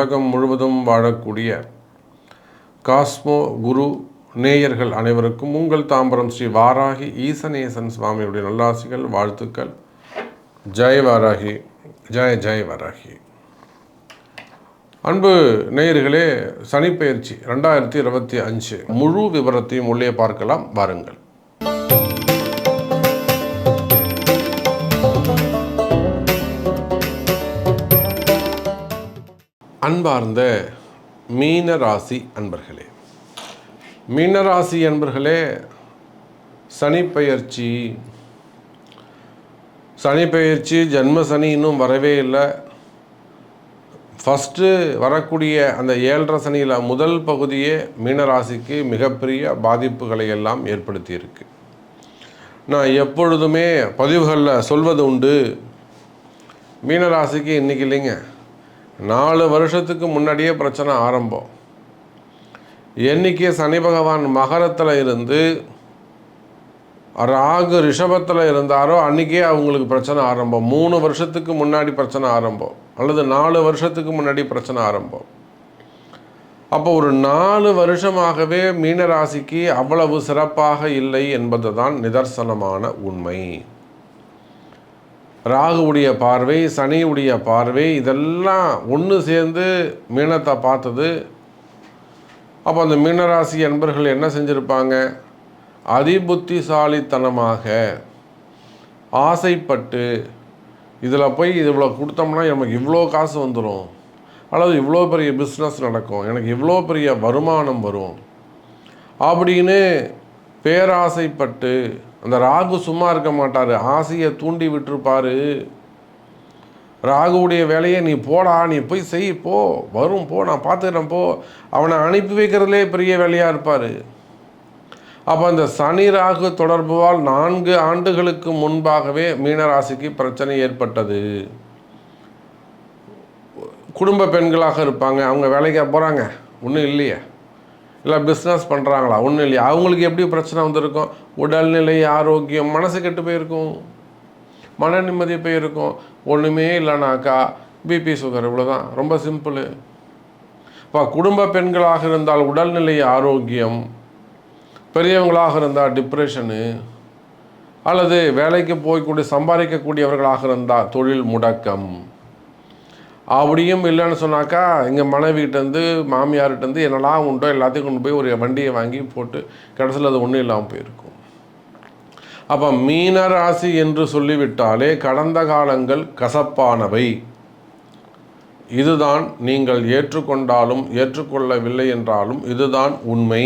உலகம் முழுவதும் வாழக்கூடிய காஸ்மோ குரு நேயர்கள் அனைவருக்கும் உங்கள் தாம்பரம் ஸ்ரீ வாராகி ஈசனேசன் சுவாமியுடைய நல்லாசிகள் வாழ்த்துக்கள். ஜெய் வாராகி ஜெய ஜெய் வாராகி. அன்பு நேயர்களே சனிப்பெயர்ச்சி ரெண்டாயிரத்தி இருபத்தி அஞ்சு முழு விவரத்தையும் உள்ளே பார்க்கலாம். வாருங்கள். அன்பார்ந்த மீனராசி அன்பர்களே. மீனராசி அன்பர்களே சனிப்பெயர்ச்சி. சனிப்பெயர்ச்சி ஜென்ம சனி இன்னும் வரவே இல்லை. ஃபஸ்ட்டு வரக்கூடிய அந்த ஏழரை சனியில் முதல் பகுதியே மீனராசிக்கு மிகப்பெரிய பாதிப்புகளை எல்லாம் ஏற்படுத்தியிருக்கு. நான் எப்பொழுதுமே பதிவுகளில் சொல்வது உண்டு மீனராசிக்கு இன்றைக்கி இல்லைங்க. நாலு வருஷத்துக்கு முன்னாடியே பிரச்சனை ஆரம்பம். என்னைக்கு சனி பகவான் மகரத்தில் இருந்து ராகு ரிஷபத்தில் இருந்தாரோ அன்றைக்கே அவங்களுக்கு பிரச்சனை ஆரம்பம். மூணு வருஷத்துக்கு முன்னாடி பிரச்சனை ஆரம்பம். அல்லது நாலு வருஷத்துக்கு முன்னாடி பிரச்சனை ஆரம்பம். அப்போ ஒரு நாலு வருஷமாகவே மீனராசிக்கு அவ்வளவு சிறப்பாக இல்லை என்பது தான் நிதர்சனமான உண்மை. ராகுவுடைய பார்வை சனியுடைய பார்வை இதெல்லாம் ஒன்று சேர்ந்து மீனத்தை பார்த்தது. அப்போ அந்த மீனராசி அன்பர்கள் என்ன செஞ்சுருப்பாங்க? அதிபுத்திசாலித்தனமாக ஆசைப்பட்டு இதில் போய் இவ்வளோ கொடுத்தோம்னா நமக்கு இவ்வளோ காசு வந்துடும் அல்லது இவ்வளோ பெரிய பிஸ்னஸ் நடக்கும். எனக்கு இவ்வளோ பெரிய வருமானம் வரும். அப்படின்னு பேராசைப்பட்டு அந்த ராகு சும்மா இருக்க மாட்டார். ஆசையை தூண்டி விட்டுருப்பார். ராகுவுடைய வேலையை நீ போடா நீ போய் செய் போ. வரும் போ நான் பார்த்துக்கிறேன் போ. அவனை அனுப்பி வைக்கிறதுலே பெரிய வேலையாக இருப்பார். அப்போ அந்த சனி ராகு தொடர்புவால் நான்கு ஆண்டுகளுக்கு முன்பாகவே மீனராசிக்கு பிரச்சனை ஏற்பட்டது. குடும்ப பெண்களாக இருப்பாங்க. அவங்க வேலைக்கு போகிறாங்க ஒன்றும் இல்லையே. இல்லை பிஸ்னஸ் பண்ணுறாங்களா ஒன்றும் இல்லையா? அவங்களுக்கு எப்படி பிரச்சனை வந்திருக்கும்? உடல்நிலை ஆரோக்கியம் மனசு கெட்டு போயிருக்கும். மன நிம்மதி போயிருக்கும். ஒன்றுமே இல்லைனாக்கா பிபி சுகர் இவ்வளோதான் ரொம்ப சிம்பிள் இப்போ குடும்ப பெண்களாக இருந்தால் உடல்நிலை ஆரோக்கியம். பெரியவங்களாக இருந்தால் டிப்ரெஷனு அல்லது வேலைக்கு போய்க்கூடிய சம்பாதிக்கக்கூடியவர்களாக இருந்தால் தொழில் முடக்கம். அப்படியும் இல்லைன்னு சொன்னாக்கா எங்கள் மனைவிகிட்டேருந்து மாமியார்கிட்டேருந்து என்னெல்லாம் உண்டோ எல்லாத்தையும் கொண்டு போய் ஒரு வண்டியை வாங்கி போட்டு கடைசியில் அது ஒன்றும் இல்லாமல் போயிருக்கும். அப்போ மீனராசி என்று சொல்லிவிட்டாலே கடந்த காலங்கள் கசப்பானவை. இதுதான் நீங்கள் ஏற்றுக்கொண்டாலும் ஏற்றுக்கொள்ளவில்லை என்றாலும் இதுதான் உண்மை.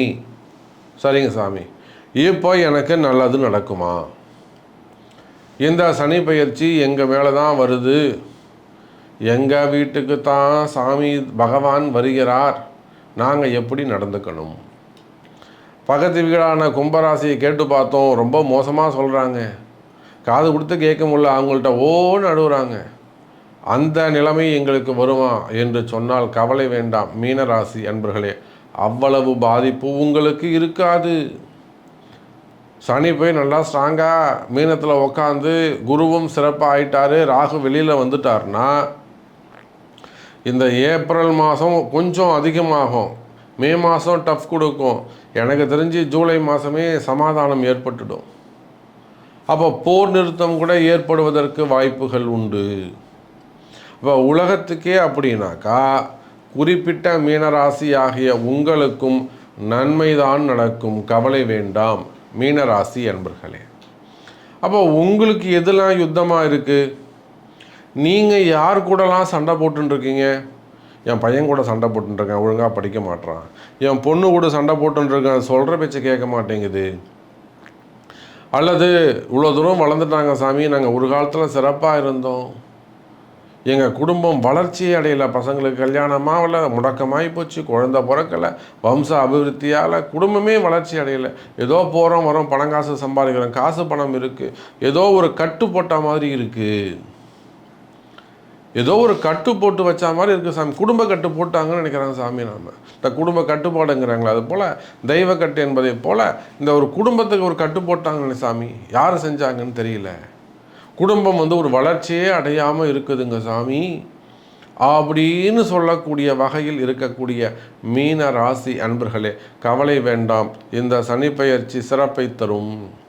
சரிங்க சாமி. இப்போ எனக்கு நல்லது நடக்குமா? இந்த சனி பயிற்சி எங்கள் மேலே தான் வருது? எங்கள் வீட்டுக்கு தான் சாமி பகவான் வருகிறார் நாங்கள் எப்படி நடந்துக்கணும்? பக்கத்து வீடான கும்பராசியை கேட்டு பார்த்தோம் ரொம்ப மோசமாக சொல்கிறாங்க காது கொடுத்து கேட்க முடியல அவங்கள்ட்ட ஓன்னு அழுகுறாங்க அந்த நிலைமை எங்களுக்கு வருமா என்று சொன்னால் கவலை வேண்டாம் மீனராசி அன்பர்களே. அவ்வளவு பாதிப்பு உங்களுக்கு இருக்காது. சனி போய் நல்லா ஸ்ட்ராங்காக மீனத்தில் உக்காந்து குருவும் சிறப்பாக ஆயிட்டாரு ராகு வெளியில் வந்துட்டார்னா இந்த ஏப்ரல் மாதம் கொஞ்சம் அதிகமாகும். மே மாதம் டஃப் கொடுக்கும். எனக்கு தெரிஞ்சு ஜூலை மாதமே சமாதானம் ஏற்பட்டுடும். அப்போ போர் நிறுத்தம் கூட ஏற்படுவதற்கு வாய்ப்புகள் உண்டு. இப்போ உலகத்துக்கே அப்படின்னாக்கா குறிப்பிட்ட மீனராசி ஆகிய உங்களுக்கும் நன்மைதான் நடக்கும். கவலை வேண்டாம். மீனராசி என்பர்களே அப்போ உங்களுக்கு எதெல்லாம் யுத்தமாக இருக்குது நீங்கள் யார் கூடலாம் சண்டை போட்டுருக்கீங்க என் பையன் கூட சண்டை போட்டுருக்கேன் ஒழுங்காக படிக்க மாட்டேறான் என் பொண்ணு கூட சண்டை போட்டுருக்கேன் சொல்கிற பேச்சை கேட்க மாட்டேங்குது. அல்லது இவ்வளோ தூரம் வளர்ந்துட்டாங்க சாமி நாங்கள் ஒரு காலத்தில் சிறப்பாக இருந்தோம். எங்கள் குடும்பம் வளர்ச்சி அடையலை பசங்களுக்கு கல்யாணமாகல முடக்கமாகி போச்சு குழந்த பிறக்கலை வம்ச அபிவிருத்தியால் குடும்பமே வளர்ச்சி அடையலை. ஏதோ போகிறோம் வரோம் பணம் காசு சம்பாதிக்கிறோம் காசு பணம் இருக்குது ஏதோ ஒரு கட்டு போட்ட மாதிரி இருக்குது ஏதோ ஒரு கட்டு போட்டு வச்ச மாதிரி இருக்குது சாமி. குடும்ப கட்டு போட்டாங்கன்னு நினைக்கிறாங்க சாமி நாம. இந்த குடும்ப கட்டுப்பாடுங்கிறாங்களே அது போல் தெய்வ கட்டு என்பதை போல் இந்த ஒரு குடும்பத்துக்கு ஒரு கட்டு போட்டாங்கன்னு சாமி யார் செஞ்சாங்கன்னு தெரியல. குடும்பம் வந்து ஒரு வளர்ச்சியே அடையாமல் இருக்குதுங்க சாமி. அப்படின்னு சொல்லக்கூடிய வகையில் இருக்கக்கூடிய மீன ராசி அன்பர்களே கவலை வேண்டாம். இந்த சனிப்பெயர்ச்சி சிறப்பை தரும்.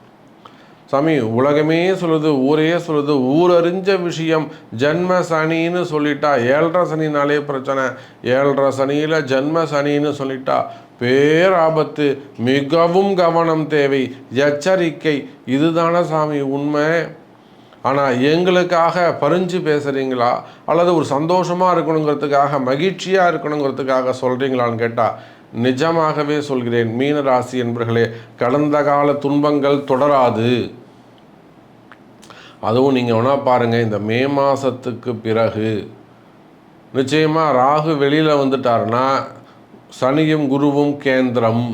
சாமி உலகமே சொல்லுது ஊரே சொல்லுது ஊரறிஞ்ச விஷயம். ஜென்ம சனின்னு சொல்லிட்டா ஏழரை சனினாலே பிரச்சனை. ஏழரை சனியில் ஜென்ம சனின்னு சொல்லிட்டா பேராபத்து மிகவும் கவனம் தேவை எச்சரிக்கை. இதுதானே சாமி உண்மை. ஆனால் எங்களுக்காக பறிஞ்சு பேசுகிறீங்களா அல்லது ஒரு சந்தோஷமாக இருக்கணுங்கிறதுக்காக மகிழ்ச்சியாக இருக்கணுங்கிறதுக்காக சொல்கிறீங்களான்னு கேட்டால் நிஜமாகவே சொல்கிறேன் மீனராசி என்பர்களே கடந்த கால துன்பங்கள் தொடராது. அதுவும் நீங்கள் வேணால் பாருங்கள் இந்த மே மாதத்துக்கு பிறகு. நிச்சயமாக ராகு வெளியில் வந்துட்டாருன்னா சனியும் குருவும் கேந்திரம்.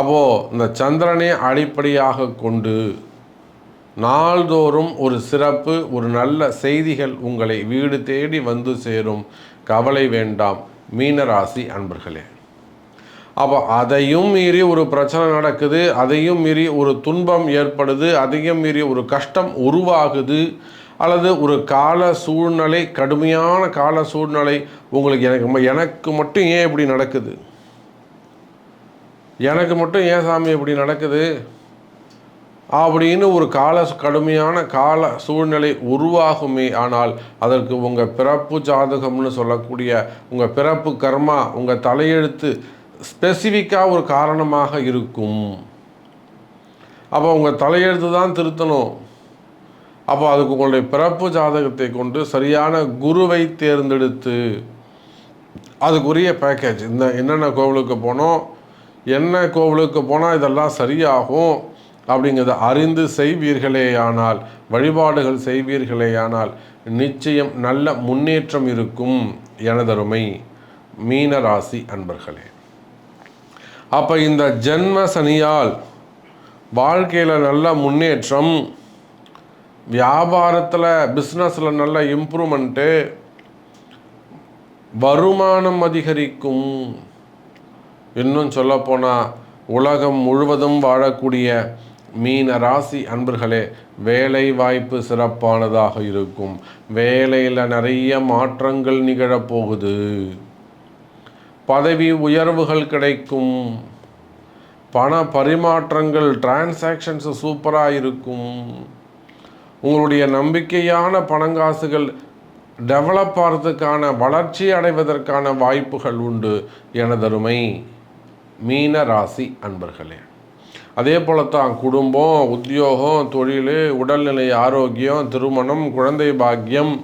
அப்போது இந்த சந்திரனை அடிப்படையாக கொண்டு நாள்தோறும் ஒரு சிறப்பு ஒரு நல்ல செய்திகள் உங்களை வீடு தேடி வந்து சேரும். கவலை வேண்டாம் மீனராசி அன்பர்களே. அப்போ அதையும் மீறி ஒரு பிரச்சனை நடக்குது அதையும் மீறி ஒரு துன்பம் ஏற்படுது அதையும் மீறி ஒரு கஷ்டம் உருவாகுது அல்லது ஒரு கால சூழ்நிலை கடுமையான கால சூழ்நிலை உங்களுக்கு எனக்கு எனக்கு மட்டும் ஏன் இப்படி நடக்குது? எனக்கு மட்டும் ஏன் சாமி இப்படி நடக்குது? அப்படின்னு ஒரு கால கடுமையான கால சூழ்நிலை உருவாகுமே ஆனால் அதற்கு உங்கள் பிறப்பு ஜாதகம்னு சொல்லக்கூடிய உங்கள் பிறப்பு கர்மா உங்கள் தலையெழுத்து ஸ்பெசிஃபிக்காக ஒரு காரணமாக இருக்கும். அப்போ உங்கள் தலையெழுத்து தான் திருத்தணும். அப்போ அதுக்கு உங்களுடைய பிறப்பு ஜாதகத்தை கொண்டு சரியான குருவை தேர்ந்தெடுத்து அதுக்குரிய பேக்கேஜ் இந்த என்னென்ன கோவிலுக்கு போனோம் என்ன கோவிலுக்கு போனால் இதெல்லாம் சரியாகும் அப்படிங்கிறத அறிந்து செய்வீர்களேயானால் வழிபாடுகள் செய்வீர்களேயானால் நிச்சயம் நல்ல முன்னேற்றம் இருக்கும் எனதருமை மீனராசி அன்பர்களே. அப்போ இந்த ஜென்ம சனியால் வாழ்க்கையில் நல்ல முன்னேற்றம் வியாபாரத்தில் பிஸ்னஸில் நல்ல இம்ப்ரூவ்மெண்ட்டு வருமானம் அதிகரிக்கும். இன்னும் சொல்லப்போனால் உலகம் முழுவதும் வாழக்கூடிய மீன ராசி அன்பர்களே வேலை வாய்ப்பு சிறப்பானதாக இருக்கும். வேலையில் நிறைய மாற்றங்கள் நிகழப்போகுது. பதவி உயர்வுகள் கிடைக்கும். பண பரிமாற்றங்கள் டிரான்சாக்ஷன்ஸ் சூப்பராக இருக்கும். உங்களுடைய நம்பிக்கையான பணங்காசுகள் டெவலப் ஆகிறதுக்கான வளர்ச்சி அடைவதற்கான வாய்ப்புகள் உண்டு. எனதருமை மீன ராசி அன்பர்களே. அதே போல தான் குடும்பம் உத்தியோகம் தொழில் உடல்நிலை ஆரோக்கியம் திருமணம் குழந்தை பாக்கியம்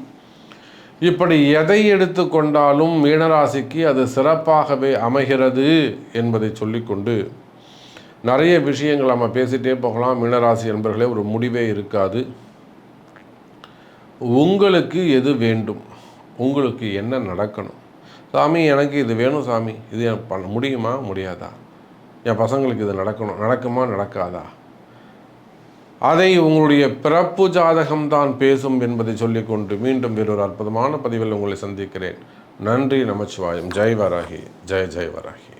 இப்படி எதை எடுத்துக்கொண்டாலும் மீனராசிக்கு அது சிறப்பாகவே அமைகிறது என்பதை சொல்லிக்கொண்டு நிறைய விஷயங்கள் நம்ம பேசிகிட்டே போகலாம். மீனராசி என்பர்களே ஒரு முடிவே இருக்காது. உங்களுக்கு எது வேண்டும்? உங்களுக்கு என்ன நடக்கணும்? சாமி எனக்கு இது வேணும் சாமி. இது பண்ண முடியுமா? முடியாதா? என் பசங்களுக்கு இது நடக்கணும் நடக்குமா? நடக்காதா? அதை உங்களுடைய பிறப்பு ஜாதகம் தான் பேசும் என்பதை சொல்லிக்கொண்டு மீண்டும் வேறொரு அற்புதமான பதிவில் உங்களை சந்திக்கிறேன். நன்றி நமச்சிவாயம். ஜெய் வராகி. ஜெய் ஜெய் வராகி.